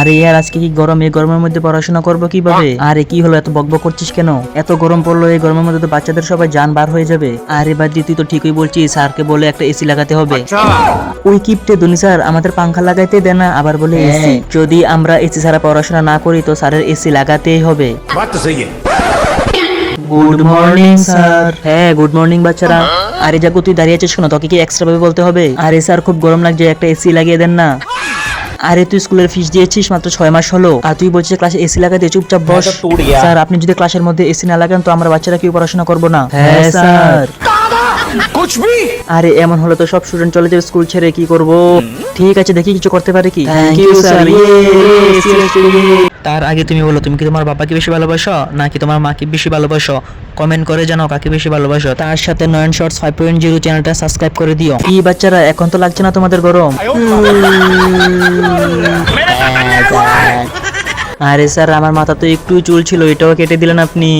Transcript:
আরে আর আজকে কি গরম? এই গরমের মধ্যে পড়াশোনা করব কীভাবে? আরে কি হলো? এত বকবক করছিস কেন? এত গরম পড়ল এই গরমের মধ্যে তো বাচ্চাদের সবাই যান বার হয়ে যাবে। আরে বাদ দিয়ে তুই তো ঠিকই বলছিস স্যারকে বলে একটা এসি লাগাতে হবে। ওই কিপটে ধনী স্যার আমাদের পাংখা লাগাইতে দেয় না আবার বলে এসি। যদি আমরা এসি ছাড়া পড়াশোনা না করি তো স্যারের এসি লাগাতেই হবে। গুড মর্নিং স্যার হ্যাঁ গুড মর্নিং বাচ্চারা। আরে জাগু তুই দাঁড়িয়ে আছিস কেন? তোকে কি এক্সট্রা ভাবে বলতে হবে? আরে স্যার খুব গরম লাগছে একটা এসি লাগিয়ে দেন না। আরে তুই স্কুলের ফিস দিয়েছিস মাত্র ছয় মাস হলো। আর তুই বলছিস ক্লাসে এসি লাগাতে চুপচাপ বস। স্যার আপনি যদি ক্লাসের মধ্যে এসি না লাগান তো আমরা বাচ্চারা কেউ পড়াশোনা করব না। হ্যাঁ, হ্যাঁ স্যার। আরে এমন হলে তো সব স্টুডেন্ট চলে যাবে স্কুল ছেড়ে কি করব? ঠিক আছে দেখি কিছু করতে পারে কি? স্যার তার আগে তুমি বলো তুমি কি তোমার বাবাকে বেশি ভালোবাসো নাকি তোমার মাকে বেশি ভালোবাসো? কমেন্ট করে জানাও কাকে বেশি ভালোবাসো? তার সাথে Nayan shorts five point zero চ্যানেলটা সাবস্ক্রাইব করে দিও। কি বাচ্চারা এখন তো লাগছে না তোমাদের গরম। আরে স্যার আমার মাথা তো একটু চুল ছিল এটাও কেটে দিলেন আপনি।